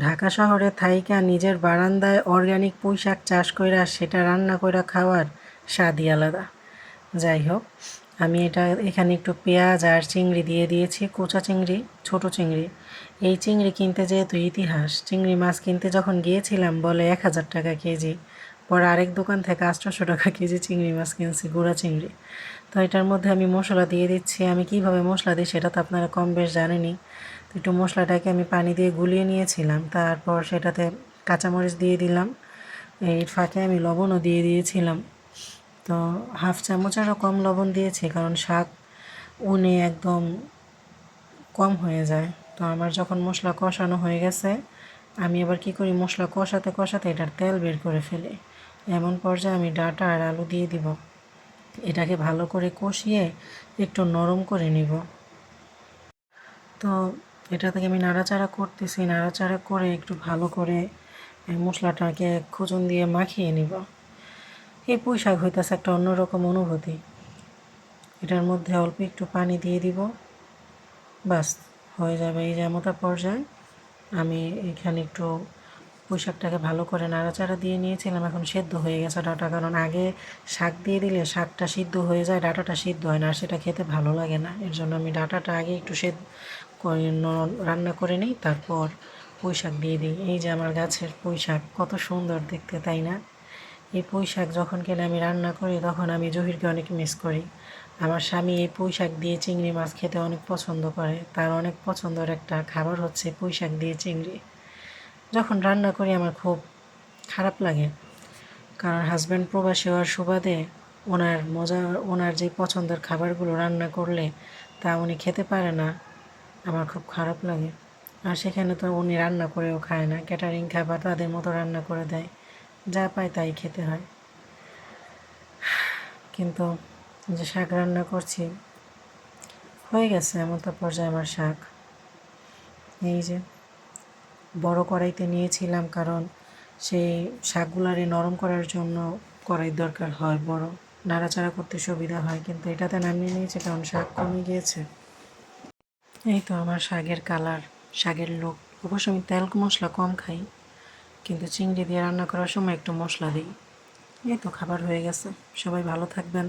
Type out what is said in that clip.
ঢাকা শহরে থাইকা নিজের বারান্দায় অর্গানিক পুঁই শাক চাষ কইরা সেটা রান্না কইরা খাওয়ার স্বাদই আলাদা। যাই হোক, আমি এটা এখানে একটু পেঁয়াজ আর চিংড়ি দিয়ে দিয়েছি, কোচা চিংড়ি, ছোট চিংড়ি। এই চিংড়ি কিনতে যেহেতু ইতিহাস, চিংড়ি মাছ কিনতে যখন গিয়েছিলাম, বলে এক হাজার টাকা কেজি। পরে আরেক দোকান থেকে আটশোশো টাকা কেজি চিংড়ি মাছ কিনছি, গুঁড়া চিংড়ি। তো এটার মধ্যে আমি মশলা দিয়ে দিচ্ছি। আমি কীভাবে মশলা দিই সেটা তো আপনারা কম বেশ জানেনই। তো একটু মশলাটাকে আমি পানি দিয়ে গুলিয়ে নিয়েছিলাম। তারপর সেটাতে কাঁচামরিচ দিয়ে দিলাম। এর ফাঁকে আমি লবণও দিয়ে দিয়েছিলাম। তো হাফ চামচেরও কম লবণ দিয়েছি, কারণ শাক উনে একদম কম হয়ে যায়। তো আমার যখন মশলা কষানো হয়ে গেছে, আমি আবার কি করি, মশলা কষাতে কষাতে এটার তেল বের করে ফেলি। এমন পর্যায়ে আমি ডাটা আর আলু দিয়ে দিব। এটাকে ভালো করে কষিয়ে একটু নরম করে নিব। তো এটা থেকে আমি নাড়াচাড়া করতেছি, নাড়াচাড়া করে একটু ভালো করে মশলাটাকে খুচুন দিয়ে মাখিয়ে নিব। এই পুঁই শাক হইতেছে একটা অন্যরকম অনুভূতি। এটার মধ্যে অল্প একটু পানি দিয়ে দিব। বাস, হয়ে যাবে এই যেমতা পর্যায়ে। আমি এখানে একটু পুঁই শাকটাকে ভালো করে নাড়াচাড়া দিয়ে নিয়েছিলাম, এখন সেদ্ধ হয়ে গেছে ডাটা। কারণ আগে শাক দিয়ে দিলে শাকটা সিদ্ধ হয়ে যায়, ডাটাটা সিদ্ধ হয় না, আর সেটা খেতে ভালো লাগে না। এর জন্য আমি ডাটাটা আগে একটু সেদ্ধ রান্না করে নিই, তারপর পুঁই শাক দিয়ে দিই। এই যে আমার গাছের পুঁই শাক কত সুন্দর দেখতে, তাই না? এই পুঁই শাক যখন কেনে আমি রান্না করি, তখন আমি জহিরকে অনেক মিস করি। আমার স্বামী এই পুঁই শাক দিয়ে চিংড়ি মাছ খেতে অনেক পছন্দ করে। তার অনেক পছন্দের একটা খাবার হচ্ছে পুঁই শাক দিয়ে চিংড়ি। যখন রান্না করি, আমার খুব খারাপ লাগে। কারণ হাজব্যান্ড প্রবাসী হওয়ার সুবাদে ওনার মজা, ওনার যে পছন্দের খাবারগুলো রান্না করলে তা উনি খেতে পারে না। আমার খুব খারাপ লাগে। আর সেখানে তো উনি রান্না করেও খায় না। ক্যাটারিং খাবার তাদের মতো রান্না করে দেয়। যা পায় তাই খেতে হয়। কিন্তু যে শাক রান্না করছি, হয়ে গেছে এমন তো পর্যায়ে আমার শাক। এই যে বড় কড়াইতে নিয়েছিলাম কারণ সেই শাকগুলারে নরম করার জন্য কড়াই দরকার হয় বড়। নাড়াচাড়া করতে সুবিধা হয়, কিন্তু এটাতে নামিয়ে নিয়েছে কারণ শাক কমে গিয়েছে। এই তো আমার শাকের কালার, শাকের লোক। অবশ্য আমি তেল মশলা কম খাই, কিন্তু চিংড়ি দিয়ে রান্না করার সময় একটু মশলা দিই। এই তো খাবার হয়ে গেছে, সবাই ভালো থাকবেন।